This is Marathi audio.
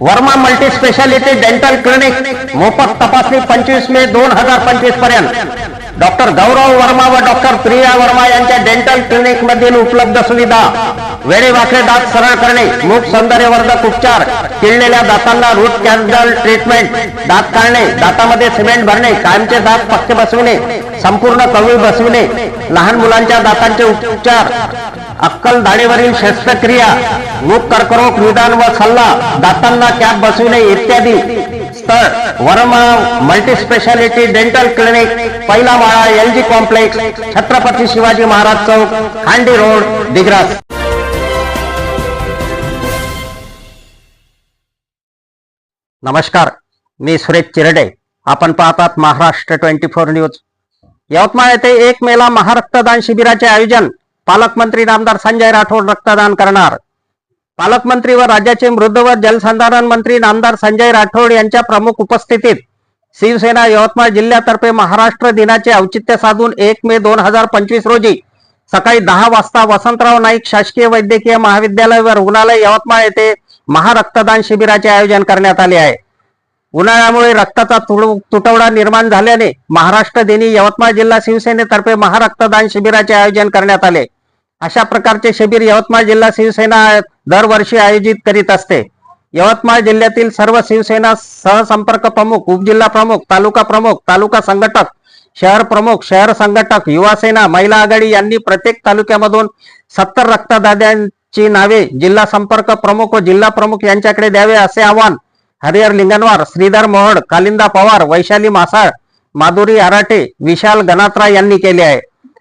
Verma multi speciality dental clinic मोफत तपासणी पंचवीस मे दोन हजार पंचवीसपर्यंत. डॉक्टर गौरव वर्मा व डॉक्टर प्रिया वर्मा यांच्या डेंटल क्लिनिक मधील उपलब्ध सुविधा. वेळेवाकडे दात सरळ करणे मुख सौंदर्यवर्धक उपचार किडलेल्या दातांना रूट कॅन्सल ट्रीटमेंट दात काढणे दातामध्ये सिमेंट भरणे कायमचे दात पक्के बसविणे संपूर्ण कवी बसविणे लहान मुलांच्या दातांचे उपचार अक्कल दाढेवरील शस्त्रक्रिया मूक कर्करोग निदान व सल्ला दातांना कॅप बसविणे इत्यादी. स्थळ Verma multi speciality dental clinic पहिला माळा L G complex Chhatrapati Shivaji Maharaj चौक खांडी रोड दिग्रास. नमस्कार मी सुरेश चिरडे. आपण पाहतात Maharashtra twenty four news. Yavatmal येथे एक मेला महारक्तदान शिबिराचे आयोजन पालकमंत्री नामदार संजय राठोड रक्तदान करणार. पालकमंत्री व राज्याचे मृद व जलसंधारण मंत्री नामदार संजय राठोड यांच्या प्रमुख उपस्थितीत शिवसेना यवतमाळ जिल्ह्यातर्फे महाराष्ट्र दिनाचे औचित्य साधून एक मे दोन हजार पंचवीस रोजी सकाळी दहा वाजता वसंतराव नाईक शासकीय वैद्यकीय महाविद्यालय व रुग्णालय यवतमाळ येथे महारक्तदान शिबिराचे आयोजन करण्यात आले आहे. उन्हाळ्यामुळे रक्ताचा तुटवडा निर्माण झाल्याने महाराष्ट्र दिनी यवतमाळ जिल्हा शिवसेनेतर्फे महारक्तदान शिबिराचे आयोजन करण्यात आले. अशा प्रकारचे शिबिर यवतमाळ जिल्हा शिवसेना दरवर्षी आयोजित करीत असते. यवतमाळ जिल्ह्यातील सर्व शिवसेना सहसंपर्क प्रमुख उपजिल्हा प्रमुख तालुका प्रमुख तालुका संघटक शहर प्रमुख शहर संघटक युवा सेना महिला आघाडी यांनी प्रत्येक तालुक्यामधून सत्तर रक्तदात्यांची नावे जिल्हा संपर्क प्रमुख व जिल्हा प्रमुख यांच्याकडे द्यावे असे आवाहन हरिहर लिंगणवार श्रीधर मोहड कालिंदा पवार वैशाली मासाळ माधुरी आराटे विशाल गणात्रा यांनी केले आहे.